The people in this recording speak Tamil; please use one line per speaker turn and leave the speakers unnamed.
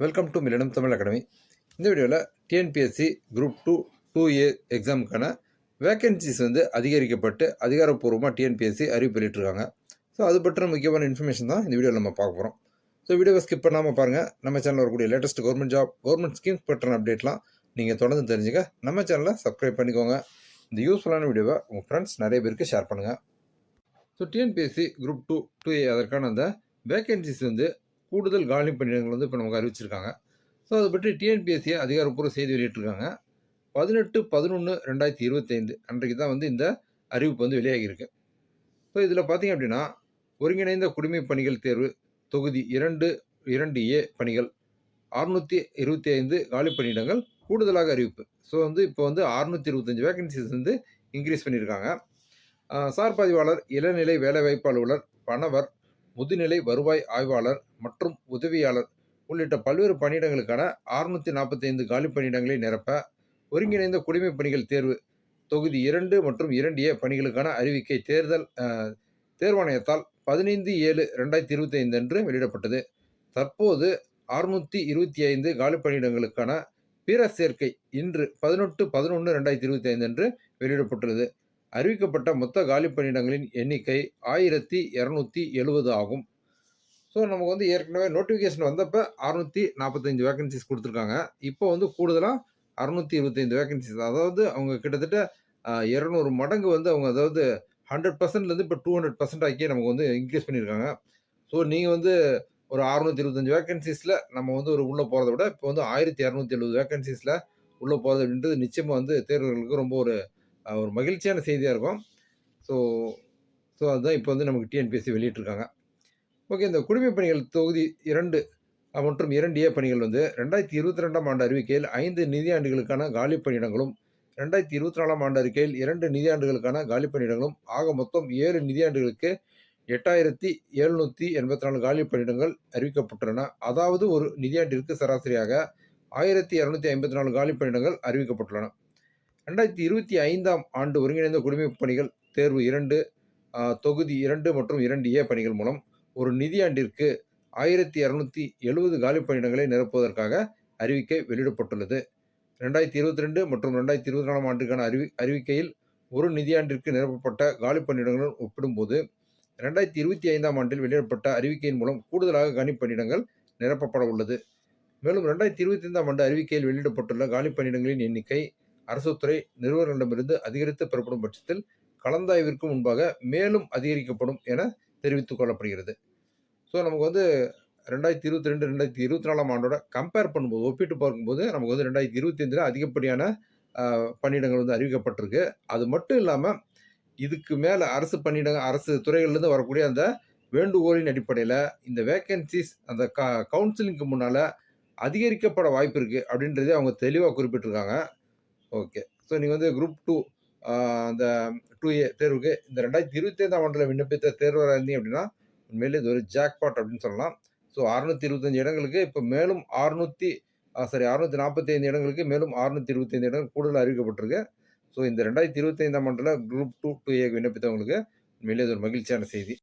Welcome to Milanam Tamil academy இந்த வீடியோவில் TNPSC group two two A எக்ஸாமுக்கான vacancies வந்து அதிகரிக்கப்பட்டு அதிகாரப்பூர்வமாக டிஎன்பிஎஸ்சி அறிவிப்பு வெளியிட்டிருக்காங்க ஸோ அது பற்றின முக்கியமான இன்ஃபர்மேஷன் தான் இந்த வீடியோவில் நம்ம பார்க்க போகிறோம் ஸோ வீடியோவை ஸ்கிப் பண்ணாமல் பாருங்கள் நம்ம சேனலில் வரக்கூடிய latest government job government schemes பற்றின அப்டேட்லாம் நீங்கள் தொடர்ந்து தெரிஞ்சுக்க நம்ம சேனலை சப்ஸ்கிரைப் பண்ணிக்கோங்க. இந்த யூஸ்ஃபுல்லான வீடியோவை உங்கள் ஃப்ரெண்ட்ஸ் நிறைய பேருக்கு ஷேர் பண்ணுங்கள் so TNPSC group two two A அதற்கான அந்த வேகன்சிஸ் வந்து கூடுதல் காலி பணியிடங்கள் வந்து இப்போ நமக்கு அறிவிச்சிருக்காங்க. ஸோ அதை பற்றி டிஎன்பிஎஸ்சியை அதிகாரப்பூர்வ செய்தி வெளியிட்டிருக்காங்க. பதினெட்டு பதினொன்று ரெண்டாயிரத்தி இருபத்தைந்து அன்றைக்கு தான் வந்து இந்த அறிவிப்பு வந்து வெளியாகியிருக்கு. ஸோ இதில் பார்த்தீங்க அப்படின்னா ஒருங்கிணைந்த குடிமை பணிகள் தேர்வு தொகுதி இரண்டு இரண்டு ஏ பணிகள் அறுநூற்றி இருபத்தி ஐந்து காலி பணியிடங்கள் கூடுதலாக அறிவிப்பு. ஸோ வந்து இப்போ வந்து அறுநூற்றி இருபத்தஞ்சி வேகன்சிஸ் வந்து இன்க்ரீஸ் பண்ணியிருக்காங்க. சார் பதிவாளர் இளநிலை வேலைவாய்ப்பு அலுவலர் பணவர் முதுநிலை வருவாய் ஆய்வாளர் மற்றும் உதவியாளர் உள்ளிட்ட பல்வேறு பணியிடங்களுக்கான அறுநூற்றி நாற்பத்தைந்து காலி பணியிடங்களை நிரப்ப ஒருங்கிணைந்த குடிமை பணிகள் தேர்வு தொகுதி இரண்டு மற்றும் இரண்டு ஏ பணிகளுக்கான அறிவிக்கை தேர்தல் தேர்வாணையத்தால் பதினைந்து ஏழு ரெண்டாயிரத்தி இருபத்தி ஐந்து அன்று வெளியிடப்பட்டது. தற்போது அறுநூற்றி இருபத்தி ஐந்து காலி பணியிடங்களுக்கான பிற சேர்க்கை இன்று பதினெட்டு பதினொன்று ரெண்டாயிரத்தி இருபத்தி ஐந்து அன்று வெளியிடப்பட்டுள்ளது. அறிவிக்கப்பட்ட மொத்த காலி பணியிடங்களின் எண்ணிக்கை ஆயிரத்தி இரநூத்தி எழுபது ஆகும். ஸோ நமக்கு வந்து ஏற்கனவே நோட்டிஃபிகேஷன் வந்தப்போ அறுநூற்றி நாற்பத்தஞ்சு வேகன்சிஸ் கொடுத்துருக்காங்க. இப்போ வந்து கூடுதலாக அறுநூற்றி இருபத்தைந்து வேகன்சிஸ் அதாவது அவங்க கிட்டத்தட்ட இரநூறு மடங்கு வந்து அவங்க அதாவது ஹண்ட்ரட் பர்சன்ட்லேருந்து இப்போ டூ ஹண்ட்ரட் பர்சன்ட் ஆக்கி நமக்கு வந்து இன்க்ரீஸ் பண்ணியிருக்காங்க. ஸோ நீங்கள் வந்து ஒரு அறுநூற்றி இருபத்தஞ்சு வேகன்சிஸில் நம்ம வந்து ஒரு உள்ளே போகிறத விட இப்போ வந்து ஆயிரத்தி இரநூத்தி எழுபது வேகன்சிஸில் உள்ளே போகிறது அப்படின்றது நிச்சயமாக வந்து தேர்வர்களுக்கு ரொம்ப ஒரு ஒரு மகிழ்ச்சியான செய்தியாக இருக்கும். ஸோ ஸோ அதுதான் இப்போ வந்து நமக்கு டிஎன்பிஎஸ்சி வெளியிட்டிருக்காங்க. ஓகே இந்த குடிமைப் பணிகள் தொகுதி இரண்டு மற்றும் இரண்டு ஏ பணிகள் வந்து ரெண்டாயிரத்தி இருபத்தி ரெண்டாம் ஆண்டு அறிவிக்கையில் ஐந்து நிதியாண்டுகளுக்கான காலி பணியிடங்களும் ரெண்டாயிரத்தி இருபத்தி நாலாம் ஆண்டு அறிக்கையில் இரண்டு நிதியாண்டுகளுக்கான காலி பணியிடங்களும் ஆக மொத்தம் ஏழு நிதியாண்டுகளுக்கு எட்டாயிரத்தி எழுநூற்றி எண்பத்தி நாலு காலி பணியிடங்கள் அறிவிக்கப்பட்டுள்ளன. அதாவது ஒரு நிதியாண்டிற்கு சராசரியாக ஆயிரத்தி இரநூத்தி ஐம்பத்தி நாலு காலி பணியிடங்கள் அறிவிக்கப்பட்டுள்ளன. ரெண்டாயிரத்தி இருபத்தி ஐந்தாம் ஆண்டு ஒருங்கிணைந்த குடிமைப் பணிகள் தேர்வு இரண்டு தொகுதி இரண்டு மற்றும் இரண்டு ஏ பணிகள் மூலம் ஒரு நிதியாண்டிற்கு ஆயிரத்தி இரநூத்தி எழுபது காலி பணியிடங்களை நிரப்புவதற்காக அறிவிக்கை வெளியிடப்பட்டுள்ளது. ரெண்டாயிரத்தி இருபத்தி ரெண்டு மற்றும் ரெண்டாயிரத்தி இருபத்தி நாலாம் ஆண்டுக்கான அறிவி அறிவிக்கையில் ஒரு நிதியாண்டிற்கு நிரப்பப்பட்ட காலி பணியிடங்களுடன் ஒப்பிடும்போது ரெண்டாயிரத்தி இருபத்தி ஐந்தாம் ஆண்டில் வெளியிடப்பட்ட அறிவிக்கையின் மூலம் கூடுதலாக காலி பணியிடங்கள் நிரப்பப்பட உள்ளது மேலும் ரெண்டாயிரத்தி இருபத்தி ஐந்தாம் ஆண்டு அறிவிக்கையில் வெளியிடப்பட்டுள்ள காலி பணியிடங்களின் எண்ணிக்கை அரசுத்துறை நிறுவனங்களிடமிருந்து அதிகரித்து பெறப்படும் பட்சத்தில் கலந்தாய்விற்கு முன்பாக மேலும் அதிகரிக்கப்படும் என தெரிவித்துக் கொள்ளப்படுகிறது. ஸோ நமக்கு வந்து ரெண்டாயிரத்தி இருபத்தி ரெண்டு ரெண்டாயிரத்தி இருபத்தி நாலாம் ஆண்டோட கம்பேர் பண்ணும்போது ஒப்பிட்டு பார்க்கும்போது நமக்கு வந்து ரெண்டாயிரத்தி இருபத்தி அஞ்சில் அதிகப்படியான பணியிடங்கள் வந்து அறிவிக்கப்பட்டிருக்கு. அது மட்டும் இல்லாமல் இதுக்கு மேலே அரசு பணியிடங்கள் அரசு துறைகள்லேருந்து வரக்கூடிய அந்த வேண்டுகோளின் அடிப்படையில் இந்த வேக்கன்சிஸ் அந்த க கவுன்சிலிங்க்கு முன்னால் அதிகரிக்கப்பட வாய்ப்பு இருக்குது அப்படின்றதே அவங்க தெளிவாக குறிப்பிட்டிருக்காங்க. ஓகே ஸோ நீங்கள் வந்து குரூப் டூ அந்த டூ ஏ தேர்வுக்கு இந்த ரெண்டாயிரத்தி இருபத்தி ஐந்தாம் ஆண்டில் விண்ணப்பித்த தேர்வராக இருந்தீங்க அப்படின்னா உண்மையிலே இது ஒரு ஜாக்பாட் அப்படின்னு சொல்லலாம். ஸோ அறுநூற்றி இருபத்தஞ்சு இடங்களுக்கு இப்போ மேலும் அறுநூற்றி சாரி அறுநூற்றி நாற்பத்தி ஐந்து இடங்களுக்கு மேலும் அறுநூற்றி இருபத்தைந்து இடங்கள் கூடுதல் அறிவிக்கப்பட்டிருக்கு. ஸோ இந்த ரெண்டாயிரத்தி இருபத்தைந்தாம் ஆண்டில் குரூப் டூ டூ ஏ விண்ணப்பித்தவங்களுக்கு உண்மையிலே இது ஒரு மகிழ்ச்சியான செய்தி.